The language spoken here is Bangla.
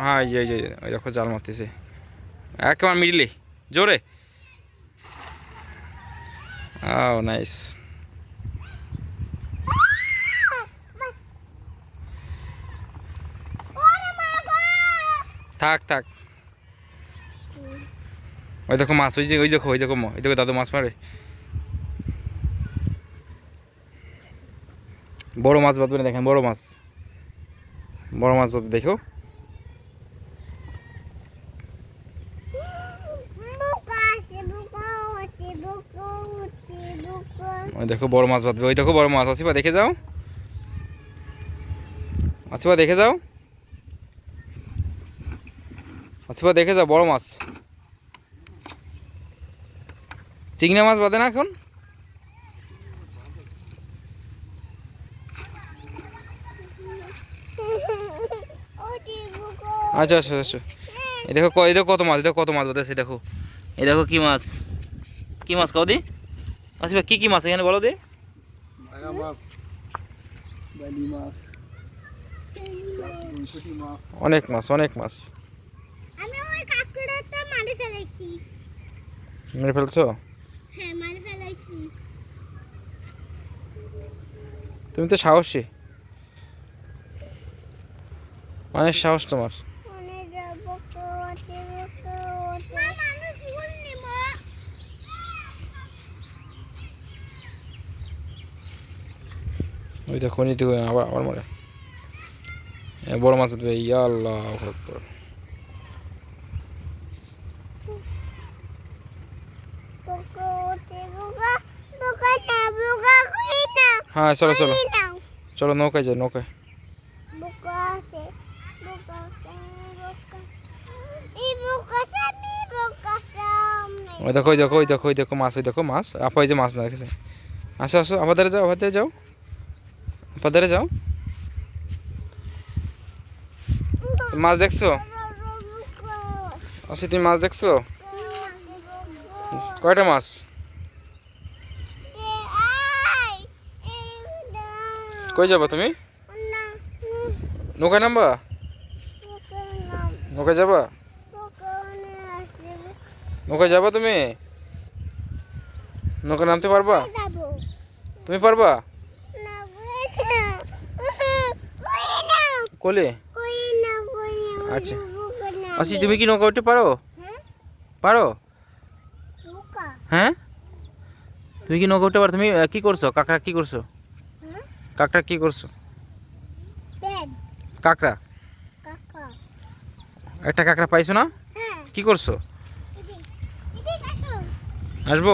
হ্যাঁ এই যে ওই দেখো জাল মারতেছে। একেবারে মিডলে, জোরে। Oh nice. থাক থাক। ওই দেখো মাছ, ওই যে, ওই দেখো ওই দেখো ওই দেখো দাদু মাছ মারে। বড় মাছ বাদবে না, দেখেন বড় মাছ। বড় মাছ বাদবে দেখো। দেখো বড় মাছ বাদবে ওই দেখো বড় মাছ আসিবা দেখে যাও। আসিবা দেখে যাও। আসিবা দেখে যাও, বড় মাছ। চিংড়া মাছ বাঁধে না এখন? আচ্ছা আচ্ছা আচ্ছা। এই দেখো এই দেখো কত মাছ দেখো কত মাছ বাদাছে দেখো। এই দেখো কি মাছ? কি মাছ কাউ দি আসিবা কি কি মাছ এখানে বলো দি মাছ। বালি মাছ। বনশুটি মাছ। অনেক মাছ অনেক মাছ। আমি ওই কাকুড়াটা মারে ফেলেছি। মেরে ফেলছো? হ্যাঁ মারে ফেলেছি। তুমি তো সাহসী। অনেক সাহস তোমার। ওই দেখো নিতে আবার আবার মরে। বড় মাছ দেবে, ইয়া আল্লাহ আকবার। হ্যাঁ চলো চলো। চলো, নৌকায় যাই, নৌকায়। এই ওই দেখো দেখো, ওই দেখো ওই দেখো মাছ, ওই দেখো মাছ। আপা ওই যে মাছ না দেখেছে আসো আসো আপাদারে যাও আপাদারে যাও। আপাদারে যাও। মাছ দেখছ? আসি তুমি মাছ দেখছ? কয়টা মাছ? কই যাবা তুমি? নৌকায় নামবা? নৌকায় যাবা? নৌকায় যাবা তুমি? নৌকায় নামতে পারবা? তুমি পারবা? কোলে? আচ্ছা। আসি তুমি কি নৌকা উঠতে পারো? পারো? হ্যাঁ? তুমি কি নৌকা উঠতে পারো? তুমি কি করছ? কাকড়া কি করছ? কাকড়া কি করছ? কাকড়া? একটা কাকড়া পাইছো না? কি করছ? আসব?